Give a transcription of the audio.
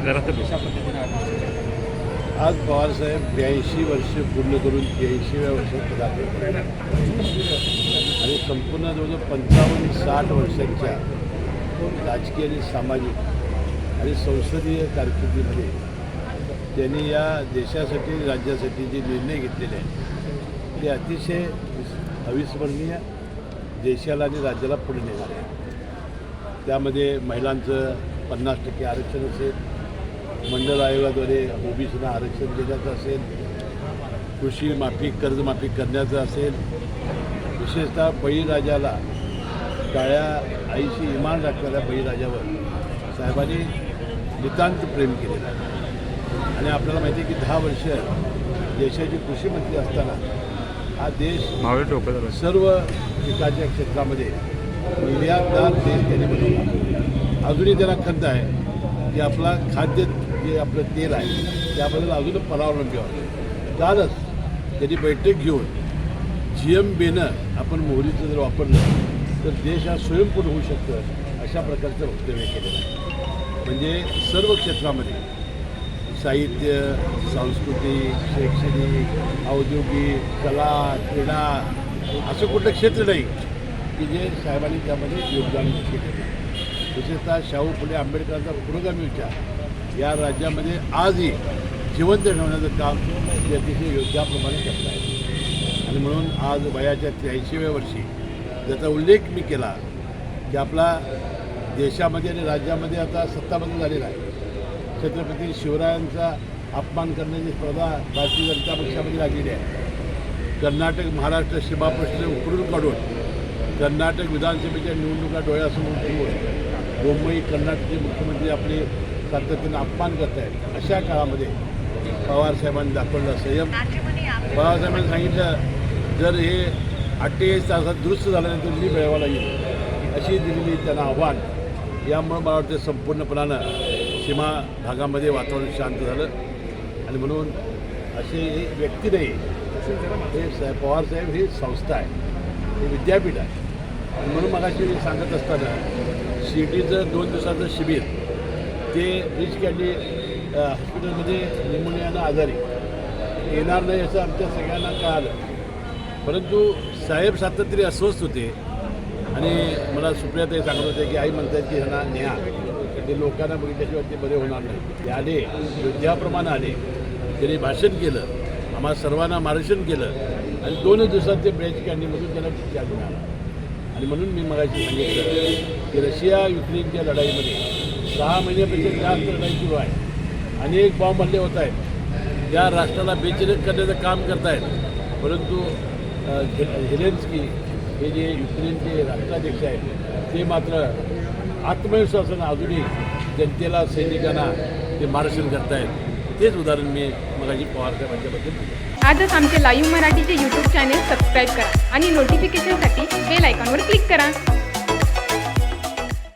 जरा पद्धतीने आज पवारसाहेब ब्याऐंशी वर्ष पूर्ण करून त्र्याऐंशीव्या वर्षात पदार्पण आणि संपूर्ण जवळजवळ पंचावन्न साठ वर्षांच्या राजकीय आणि सामाजिक आणि संसदीय कारकिर्दीमध्ये त्यांनी या देशासाठी राज्यासाठी जे निर्णय घेतलेले आहेत ते अतिशय अविस्मरणीय देशाला आणि राज्याला पुढे नेणार आहे त्यामध्ये महिलांचं पन्नास टक्के आरक्षण असेल मंडळ आयोगाद्वारे ओबीसीना आरक्षण देण्याचं असेल कृषी माफी कर्जमाफी करण्याचं असेल विशेषतः बळीराजाला काळ्या आईशी इमान राखणाऱ्या बळीराजावर साहेबांनी नितांत प्रेम केलेलं आहे. आणि आपल्याला माहिती आहे की दहा वर्ष देशाचे कृषी मंत्री असताना हा देश सर्व पिकाच्या क्षेत्रामध्ये निर्यातदार देश त्यांनी बनवला. अजूनही त्यांना खंत आहे की आपला खाद्य जे आपलं तेल आहे त्याबद्दल अजून परावलंबी वाटतं. कालच त्याची बैठक घेऊन जी एम बेनं आपण मोहरीचं जर वापरलं तर देश हा स्वयंपूर्ण होऊ शकतं अशा प्रकारचं वक्तव्य केलेलं आहे. म्हणजे सर्व क्षेत्रामध्ये साहित्य सांस्कृतिक शैक्षणिक औद्योगिक कला क्रीडा असं कुठलं क्षेत्र नाही की जे साहेबांनी त्यामध्ये योगदान केलेलं आहे. विशेषतः शाहू फुले आंबेडकरांचा पुरोगामी विचार. या राज्यामध्ये आजही जिवंत ठेवण्याचं काम ते अतिशय योद्ध्याप्रमाणे करत आहे आणि म्हणून आज वयाच्या त्र्याऐंशीव्या वर्षी ज्याचा उल्लेख मी केला की आपला देशामध्ये आणि राज्यामध्ये आता सत्ताबदल झालेला आहे. छत्रपती शिवरायांचा अपमान करण्याची स्पर्धा भारतीय जनता पक्षामध्ये लागलेली आहे. कर्नाटक महाराष्ट्र सीमाप्रश्न उकरून काढून कर्नाटक विधानसभेच्या निवडणुका डोळ्यासमोर ठेवून मुंबई कर्नाटकचे मुख्यमंत्री आपले पद्धतीनं अपमान करत आहेत. अशा काळामध्ये पवारसाहेबांनी दाखवलेला संयम. पवारसाहेबांनी सांगितलं जर हे अठ्ठेचाळीस तासात दुरुस्त झाल्यानंतर मी मिळवायला येईल अशी दिलेली त्यांना आव्हान. यामुळं मला वाटतं संपूर्णपणानं सीमा भागामध्ये वातावरण शांत झालं. आणि म्हणून असे एक व्यक्ती नाही हे पवार पवारसाहेब ही संस्था आहे. हे विद्यापीठ आहे. आणि म्हणून मला सांगत असताना सी टीचं दोन दिवसाचं शिबिर ते रिच कॅन्डी हॉस्पिटलमध्ये निमोनियानं आजारी. येणार नाही असं आमच्या सगळ्यांना कळालं. परंतु साहेब सातत्याने अस्वस्थ होते. आणि मला सुप्रियाताई सांगत होते की आई म्हणतात की ह्यांना न्या. ते लोकांना बघितल्याशिवाय ते बरे होणार नाही. ते आले योद्ध्याप्रमाणे आले. त्यांनी भाषण केलं. आम्हाला सर्वांना मार्गदर्शन केलं. आणि दोनच दिवसात ते ब्रेच कॅन्डीमधून त्याला डिस्चार्ज मिळाला आणि म्हणून मी मगाशी सांगितलं की रशिया युक्रेनच्या लढाईमध्ये दहा महिन्यापेक्षा जास्त लढाई सुरू आहे. अनेक बॉम्ब हल्ले होत आहेत. या राष्ट्राला बेचिरक करण्याचं काम करतायत. परंतु अ, झेलेन्स्की हे जे युक्रेनचे राष्ट्राध्यक्ष आहेत ते मात्र आत्मविश्वासानं अजूनही जनतेला सैनिकांना ते मार्गदर्शन करतायत. तेच उदाहरण मी मगाशी पवारसाहेबांच्याबद्दल दिलं. आजच आमचे लाईव्ह मराठीचे यूट्यूब चॅनेल सबस्क्राईब करा आणि नोटिफिकेशनसाठी बेल आयकॉनवर क्लिक करा.